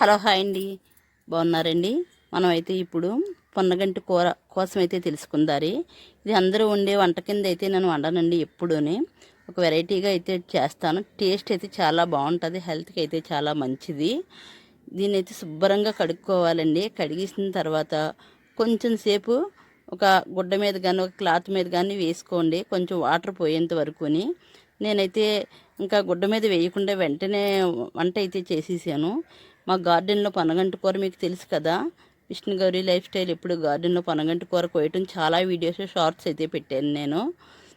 Hello hi అండి. బాగున్నారండి? మనమైతే ఇప్పుడు పొన్నగంటి కూర కోసం అయితే తెలుసుకుందారి. ఇది అందరూ వండే వంట కింద అయితే నేను వండనండి ఎప్పుడూనే. ఒక వెరైటీగా అయితే చేస్తాను. టేస్ట్ అయితే చాలా బాగుంటుంది. హెల్త్కి అయితే చాలా మంచిది. దీన్ని అయితే శుభ్రంగా కడుక్కోవాలండి. కడిగేసిన తర్వాత కొంచెం సేపు ఒక గుడ్డ మీద కానీ ఒక క్లాత్ మీద కానీ వేసుకోండి. కొంచెం వాటర్ పోయేంత వరకుని. నేనైతే ఇంకా గుడ్డ మీద వేయకుండా వెంటనే వంట అయితే చేసేసాను. మా గార్డెన్లో పనగంటి కూర మీకు తెలుసు కదా? విష్ణుగౌరి లైఫ్ స్టైల్ ఇప్పుడు గార్డెన్లో పనగంటి కూర కోయటం చాలా వీడియోస్ షార్ట్స్ అయితే పెట్టాను నేను.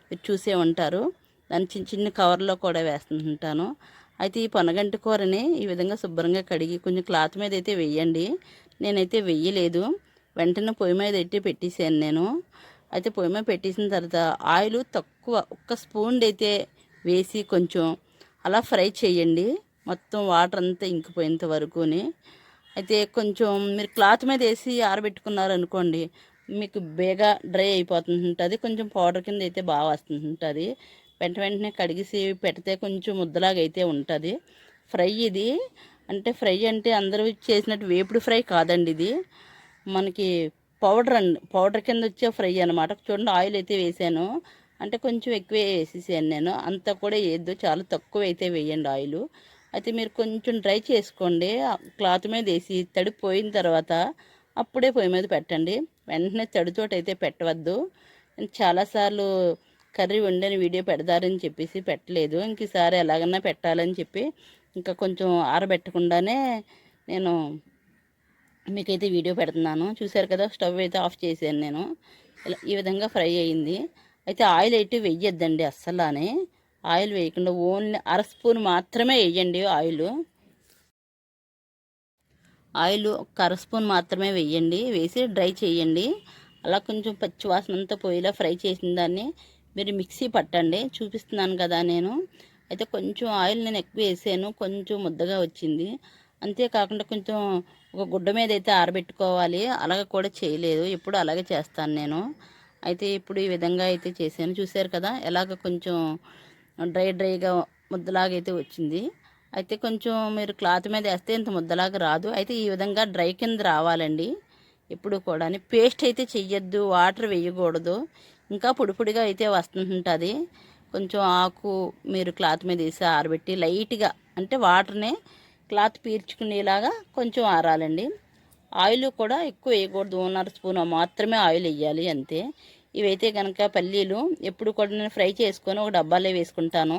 మీరు చూసే ఉంటారు. దాన్ని చిన్న చిన్న కవర్లో కూడా వేస్తుంటాను. అయితే ఈ పనగంటి కూరని ఈ విధంగా శుభ్రంగా కడిగి కొంచెం క్లాత్ మీద అయితే వెయ్యండి నేనైతే వెయ్యలేదు వెంటనే పొయ్యి మీద పెట్టి పెట్టేసాను నేను. అయితే పొయ్యి మీద పెట్టేసిన తర్వాత ఆయిల్ తక్కువ ఒక్క స్పూన్ అయితే వేసి కొంచెం అలా ఫ్రై చేయండి. మొత్తం వాటర్ అంతా ఇంకిపోయేంత వరకుని. అయితే కొంచెం మీరు క్లాత్ మీద వేసి ఆరబెట్టుకున్నారనుకోండి మీకు బేగా డ్రై అయిపోతుంటుంది కొంచెం పౌడర్ కింద అయితే బాగా వస్తుంటుంది వెంట వెంటనే కడిగేసి పెడితే కొంచెం ముద్దలాగా అయితే ఉంటుంది. ఫ్రై ఇది. అంటే ఫ్రై అంటే అందరూ చేసినట్టు వేపుడు ఫ్రై కాదండి ఇది. మనకి పౌడర్ అండి పౌడర్ కింద వచ్చే ఫ్రై అనమాట చూడండి ఆయిల్ అయితే వేసాను. అంటే కొంచెం ఎక్కువే వేసేసాను నేను. అంతా కూడా వేయద్దు. చాలా తక్కువ అయితే వేయండి ఆయిల్. అయితే మీరు కొంచెం డ్రై చేసుకోండి. క్లాత్ మీద వేసి తడి పోయిన తర్వాత అప్పుడే పొయ్యి మీద పెట్టండి. వెంటనే తడితోటి అయితే పెట్టవద్దు చాలాసార్లు కర్రీ వండని వీడియో పెడతారని చెప్పేసి పెట్టలేదు. ఇంక ఈసారి ఎలాగన్నా పెట్టాలని చెప్పి ఇంకా కొంచెం ఆరబెట్టకుండానే నేను మీకైతే వీడియో పెడుతున్నాను. చూశారు కదా స్టవ్ అయితే ఆఫ్ చేశాను నేను. ఇలా ఈ విధంగా ఫ్రై అయింది. అయితే ఆయిల్ అయితే వెయ్యొద్దండి అస్సలానే. ఆయిల్ వేయకుండా ఓన్లీ అర స్పూన్ మాత్రమే వేయండి ఆయిల్. ఆయిల్ ఒక అర స్పూన్ మాత్రమే వేయండి. వేసి డ్రై చేయండి. అలా కొంచెం పచ్చి వాసన అంతా పోయేలా ఫ్రై చేసిన దాన్ని మీరు మిక్సీ పట్టండి. చూపిస్తున్నాను కదా నేను. అయితే కొంచెం ఆయిల్ నేను ఎక్కువ వేసాను. కొంచెం ముద్దగా వచ్చింది. అంతేకాకుండా కొంచెం ఒక గుడ్డ మీద అయితే ఆరబెట్టుకోవాలి. అలాగ కూడా చేయలేదు. ఎప్పుడు అలాగే చేస్తాను నేను. అయితే ఇప్పుడు ఈ విధంగా అయితే చేశాను. చూశారు కదా? ఎలాగ కొంచెం డ్రై డ్రైగా ముద్దలాగా అయితే వచ్చింది. అయితే కొంచెం మీరు క్లాత్ మీద వేస్తే ఇంత ముద్దలాగా రాదు. అయితే ఈ విధంగా డ్రై కింద రావాలండి. ఎప్పుడు కూడా పేస్ట్ అయితే చెయ్యొద్దు వాటర్ వేయకూడదు. ఇంకా పొడిపొడిగా అయితే వస్తుంటుంది కొంచెం ఆకు మీరు క్లాత్ మీద వేసి ఆరబెట్టి లైట్గా అంటే వాటర్ని క్లాత్ పీల్చుకునేలాగా కొంచెం ఆరాలండి. ఆయిల్ కూడా ఎక్కువ వేయకూడదు. ఓనర్ స్పూన్ మాత్రమే ఆయిల్ వేయాలి అంతే. ఇవైతే కనుక పల్లీలు ఎప్పుడు కూడా నేను ఫ్రై చేసుకొని ఒక డబ్బాలో వేసుకుంటాను.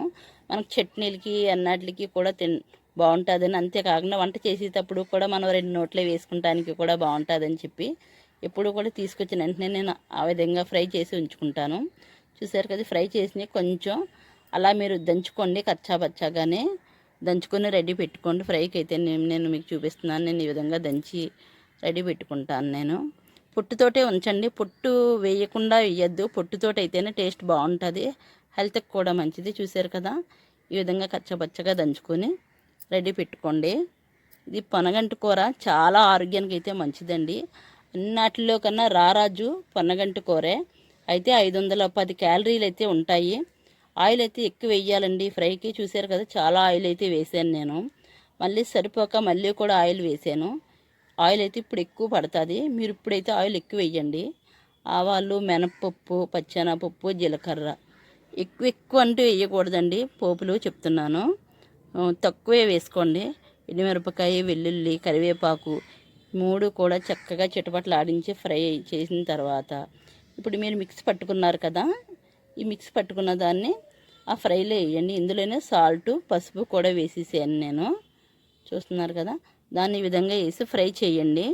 మనకు చట్నీలకి అన్నాటికి కూడా తిన్ బాగుంటుందని అంతేకాకుండా వంట చేసేటప్పుడు కూడా మనం రెండు నోట్లో వేసుకుంటానికి కూడా బాగుంటుందని చెప్పి ఎప్పుడు కూడా తీసుకొచ్చిన వెంటనే నేను ఆ విధంగా ఫ్రై చేసి ఉంచుకుంటాను. చూసారు కదా ఫ్రై చేసి కొంచెం అలా మీరు దంచుకోండి కచ్చాపచ్చాగానే. దంచుకొని రెడీ పెట్టుకోండి. ఫ్రైకి అయితే నేను నేను మీకు చూపిస్తున్నాను. నేను ఈ విధంగా దంచి రెడీ పెట్టుకుంటాను నేను. పొట్టుతోటే ఉంచండి. పొట్టు వేయకుండా వేయద్దు పొట్టుతోటి అయితేనే టేస్ట్ బాగుంటుంది. హెల్త్కి కూడా మంచిది. చూసారు కదా? ఈ విధంగా కచ్చపచ్చగా దంచుకొని రెడీ పెట్టుకోండి. ఇది పొనగంటి కూర చాలా ఆరోగ్యానికి అయితే మంచిదండి. అన్నిటిలో కన్నా రారాజు పొన్నగంటి కూరే. అయితే ఐదు వందల పది క్యాలరీలు అయితే ఉంటాయి. ఆయిల్ అయితే ఎక్కువ వేయాలండి. ఫ్రైకి చూసారు కదా? చాలా ఆయిల్ అయితే వేసాను నేను. మళ్ళీ సరిపోక మళ్ళీ కూడా ఆయిల్ వేసాను ఆయిల్ అయితే ఇప్పుడు ఎక్కువ పడుతుంది. మీరు ఇప్పుడైతే ఆయిల్ ఎక్కువ వేయండి. ఆవాలు మినపప్పు పచ్చెనపప్పు జీలకర్ర ఎక్కువ ఎక్కువ అంటూ వేయకూడదండి. పోపులు చెప్తున్నాను. తక్కువే వేసుకోండి. ఎండుమిరపకాయ వెల్లుల్లి కరివేపాకు మూడు కూడా చక్కగా చిటపట్లు ఆడించి ఫ్రై చేసిన తర్వాత ఇప్పుడు మీరు మిక్స్ పట్టుకున్నారు కదా ఈ మిక్స్ పట్టుకున్న దాన్ని ఆ ఫ్రైలో వేయండి. ఇందులోనే సాల్ట్ పసుపు కూడా వేసేసాను నేను. చూస్తున్నారు కదా? దాన్ని ఈ విధంగా వేసి ఫ్రై చేయండి.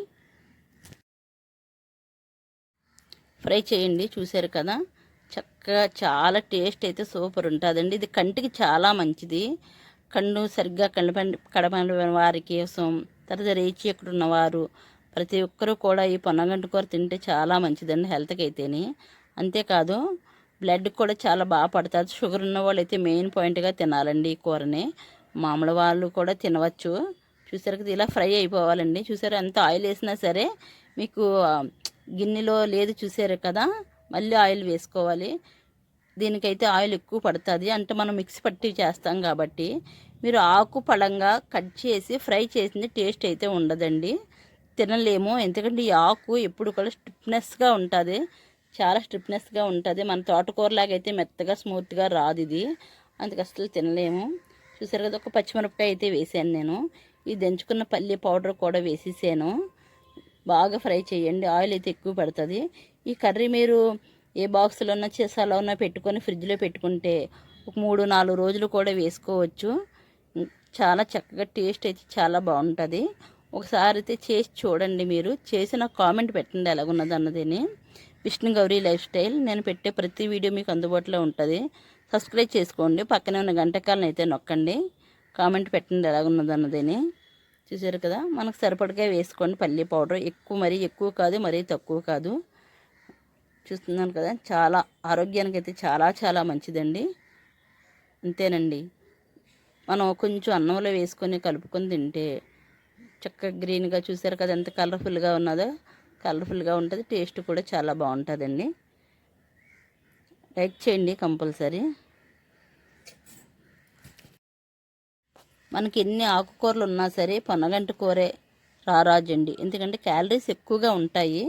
ఫ్రై చేయండి చూసారు కదా? చక్కగా చాలా టేస్ట్ అయితే సూపర్ ఉంటుందండి. ఇది కంటికి చాలా మంచిది. కన్ను సరిగ్గా కనపడి కడపడిన వారి కోసం తర్వాత రేచి ఎక్కడ ఉన్నవారు ప్రతి ఒక్కరూ కూడా ఈ పొన్నగంటి కూర తింటే చాలా మంచిదండి హెల్త్కి అయితేనే అంతేకాదు బ్లడ్ కూడా చాలా బాగా పడుతుంది. షుగర్ ఉన్న వాళ్ళు అయితే మెయిన్ పాయింట్గా తినాలండి ఈ కూరని. మామూలు వాళ్ళు కూడా తినవచ్చు. చూసారు కదా ఇలా ఫ్రై అయిపోవాలండి. చూసారు ఎంత ఆయిల్ వేసినా సరే మీకు గిన్నెలో లేదు చూసారు కదా మళ్ళీ ఆయిల్ వేసుకోవాలి. దీనికైతే ఆయిల్ ఎక్కువ పడుతుంది. అంటే మనం మిక్సీ పట్టి చేస్తాం కాబట్టి మీరు ఆకు పడంగా కట్ చేసి ఫ్రై చేసింది టేస్ట్ అయితే ఉండదండి. తినలేము. ఎందుకంటే ఈ ఆకు ఎప్పుడు కూడా స్టిఫ్నెస్గా ఉంటుంది. చాలా స్టిఫ్నెస్గా ఉంటుంది. మన తోటకూరలాగైతే అయితే మెత్తగా స్మూత్గా రాదు ఇది. అందుకు అసలు తినలేము. చూసారు కదా ఒక పచ్చిమిరపకాయ అయితే వేసాను నేను. ఈ దంచుకున్న పల్లి పౌడర్ కూడా వేసేసాను. బాగా ఫ్రై చేయండి. ఆయిల్ అయితే ఎక్కువ పడుతుంది. ఈ కర్రీ మీరు ఏ బాక్స్లో ఉన్నా చేసాలో ఉన్నా పెట్టుకొని ఫ్రిడ్జ్లో పెట్టుకుంటే ఒక మూడు నాలుగు రోజులు కూడా వేసుకోవచ్చు. చాలా చక్కగా టేస్ట్ అయితే చాలా బాగుంటుంది. ఒకసారి అయితే చేసి చూడండి మీరు. చేసి నాకు కామెంట్ పెట్టండి ఎలాగున్నది అన్నదని. Vishnu Gauri lifestyle. నేను పెట్టే ప్రతి వీడియో మీకు అందుబాటులో ఉంటుంది. సబ్స్క్రైబ్ చేసుకోండి. పక్కనే ఉన్న గంటకాలను అయితే నొక్కండి. కామెంట్ పెట్టండి ఎలాగున్నది అన్నదని చూసారు కదా మనకు సరిపడగా వేసుకోండి పల్లి పౌడర్. ఎక్కువ మరీ ఎక్కువ కాదు మరీ తక్కువ కాదు. చూస్తున్నాను కదా చాలా ఆరోగ్యానికి అయితే చాలా చాలా మంచిదండి. అంతేనండి. మనం కొంచెం అన్నంలో వేసుకొని కలుపుకొని తింటే చక్కగా గ్రీన్గా చూసారు కదా ఎంత కలర్ఫుల్గా ఉన్నదో కలర్ఫుల్గా ఉంటుంది టేస్ట్ కూడా చాలా బాగుంటుందండి. లైక్ చేయండి కంపల్సరీ. మనకి ఎన్ని ఆకుకూరలు ఉన్నా సరే పొన్నగంటి కూరే రారాజండి. ఎందుకంటే క్యాలరీస్ ఎక్కువగా ఉంటాయి.